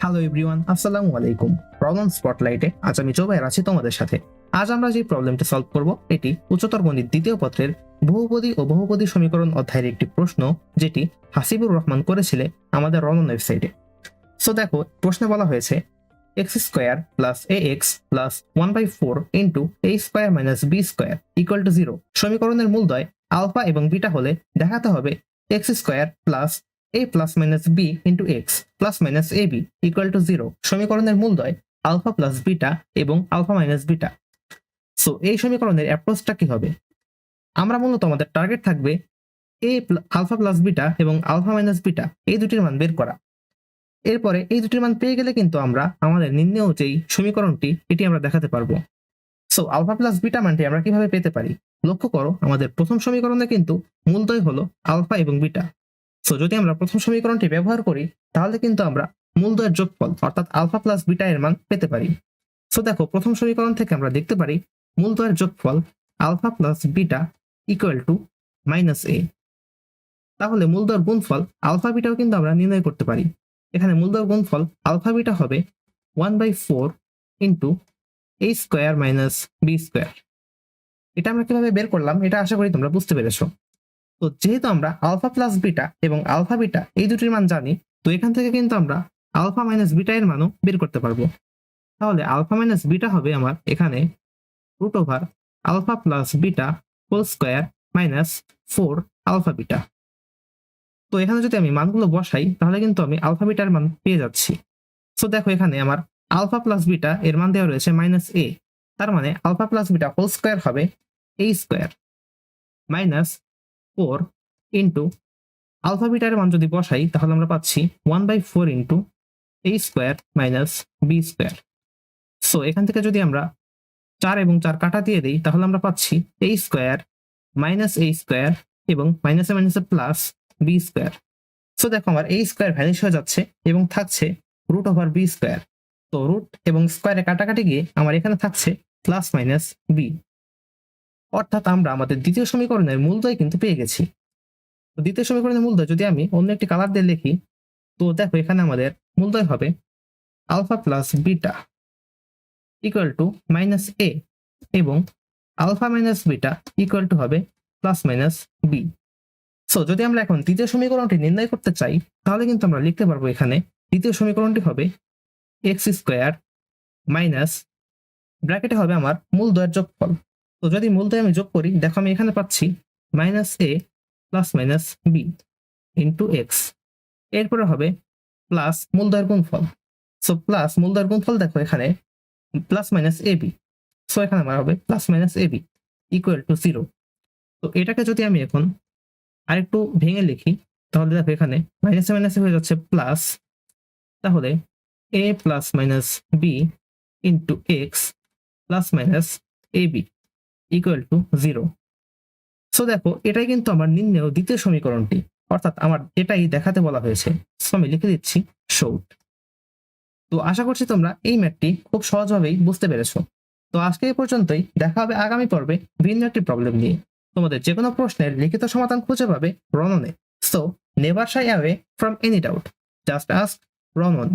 Hello everyone আসসালামু আলাইকুম problem স্পটলাইটে আজ আমি জোবাইর আছি তোমাদের সাথে। আজ আমরা যে প্রবলেমটা সলভ করব, এটি উচ্চতর গণিত দ্বিতীয় পত্রের বহুপদী ও বহুপদী সমীকরণ অধ্যায়ের একটি প্রশ্ন, যেটি হাসিবুর রহমান করেছিলেন আমাদের রনন ওয়েবসাইটে সো দেখো, প্রশ্নে বলা হয়েছে x square plus a x plus one by four into a square minus b square equal to zero সমীকরণের মূলদয় আলফা এবং বিটা হলে দেখাতে হবে x square plus a plus minus b into x plus minus a b equal to zero. সমীকরণের মূলদয় alpha plus beta এবং alpha minus beta. So, এই সমীকরণের অ্যাপ্রোচটা কি হবে? আমরা মূলত আমাদের টার্গেট থাকবে এ আলফা প্লাস বিটা এবং আলফা মাইনাস বিটা, এই দুটির মান বের করা। এরপরে এই দুটির মান পেয়ে গেলে কিন্তু আমরা আমাদের নির্ণেয় যেই সমীকরণটি, এটি আমরা দেখাতে পারব। সো আলফা প্লাস বিটা মানটি আমরা কীভাবে পেতে পারি? লক্ষ্য করো, আমাদের প্রথম সমীকরণে কিন্তু মূলদয় হলো আলফা এবং বিটা। সো যদি আমরা প্রথম সমীকরণটি ব্যবহার করি, তাহলে কিন্তু আমরা মূলদয়ের যোগফল অর্থাৎ আলফা প্লাস বিটা এর মান পেতে পারি। সো দেখো, প্রথম সমীকরণ থেকে আমরা দেখতে পারি মূলদয়ের যোগফল alpha plus beta equal to minus a. তাহলে মূলদয়ের গুণফল আলফা বিটাও কিন্তু আমরা নির্ণয় করতে পারি। এখানে মূলদয়ের গুণফল আলফা বিটা হবে one by four into a square minus b square এটা আমরা কীভাবে বের করলাম? এটা আশা করি তোমরা বুঝতে পেরেছ। তো যেহেতু আমরা আলফা প্লাস বিটা এবং আলফা বিটা এই দুটির মান জানি, তো এখান থেকে কিন্তু আমরা আলফা মাইনাস বিটা এর মানও বের করতে পারব। তাহলে আলফা মাইনাস বিটা হবে আমার এখানে root over alpha plus beta whole square minus four alpha beta. তো এখানে যদি আমি মানগুলো বসাই, তাহলে কিন্তু আমি আলফা বিটার মান পেয়ে যাচ্ছি। সো দেখো এখানে আমার আলফা প্লাস বিটা এর মান দেওয়া রয়েছে মাইনাস এ তার মানে alpha plus beta whole square হবে a square minus four into alpha bitter মান যদি বসাই, তাহলে আমরা পাচ্ছি one by four into a square minus b square so এখান থেকে যদি আমরা চার এবং চার কাটা দিয়ে দিই, তাহলে আমরা পাচ্ছি a square minus a square এবং মাইনাসে মাইনাসে প্লাস বি স্কোয়ার সো দেখো আমার এই স্কোয়ার ভ্যানিশ হয়ে যাচ্ছে এবং থাকছে রুট ওভার বি স্কোয়ার তো রুট এবং স্কোয়ারে কাটাকাটি গিয়ে আমার এখানে থাকছে প্লাস মাইনাস বি অর্থাৎ আমরা আমাদের দ্বিতীয় সমীকরণের মূলদয় কিন্তু পেয়ে গেছি। তো দ্বিতীয় সমীকরণের মূলদয় যদি আমি অন্য একটি কালার দিয়ে লিখি, তো দেখো এখানে আমাদের মূলদয় হবে alpha plus beta equal to minus a এবং alpha minus beta equal to হবে প্লাস মাইনাস বি সো যদি আমরা এখন দ্বিতীয় সমীকরণটি নির্ণয় করতে চাই, তাহলে কিন্তু আমরা লিখতে পারব এখানে দ্বিতীয় সমীকরণটি হবে এক্স স্কোয়ার মাইনাস ব্র্যাকেটে হবে আমার মূলদয়ের যোগফল তো যদি মূলদয় আমি যোগ করি, দেখো আমি এখানে পাচ্ছি minus a plus minus b into x. এরপরে হবে প্লাস মূলদয়ের গুণফল সো প্লাস মূলদয়ের গুণফল দেখো এখানে plus minus a b. So এখানে আমার হবে plus minus a b equal to zero তো এটাকে যদি আমি এখন আরেকটু ভেঙে লিখি, তাহলে দেখো এখানে মাইনাসে মাইনাসে হয়ে যাচ্ছে প্লাস। তাহলে a plus minus b into x plus minus a b equal to zero so দেখো, এটাই কিন্তু আমার নিম্নেও দ্বিতীয় সমীকরণটি। অর্থাৎ আমার এটাই দেখাতে বলা হয়েছে। সো আমি লিখে দিচ্ছি শৌট তো আশা করছি তোমরা এই ম্যাথটি খুব সহজভাবেই বুঝতে পেরেছ। তো আজকে এই পর্যন্তই। দেখা হবে আগামী পর্বে ভিন্ন একটি প্রবলেম নিয়ে। তোমাদের যে কোনো প্রশ্নের লিখিত সমাধান খুঁজে পাবে রননে। So never shy away from any doubt just ask রনন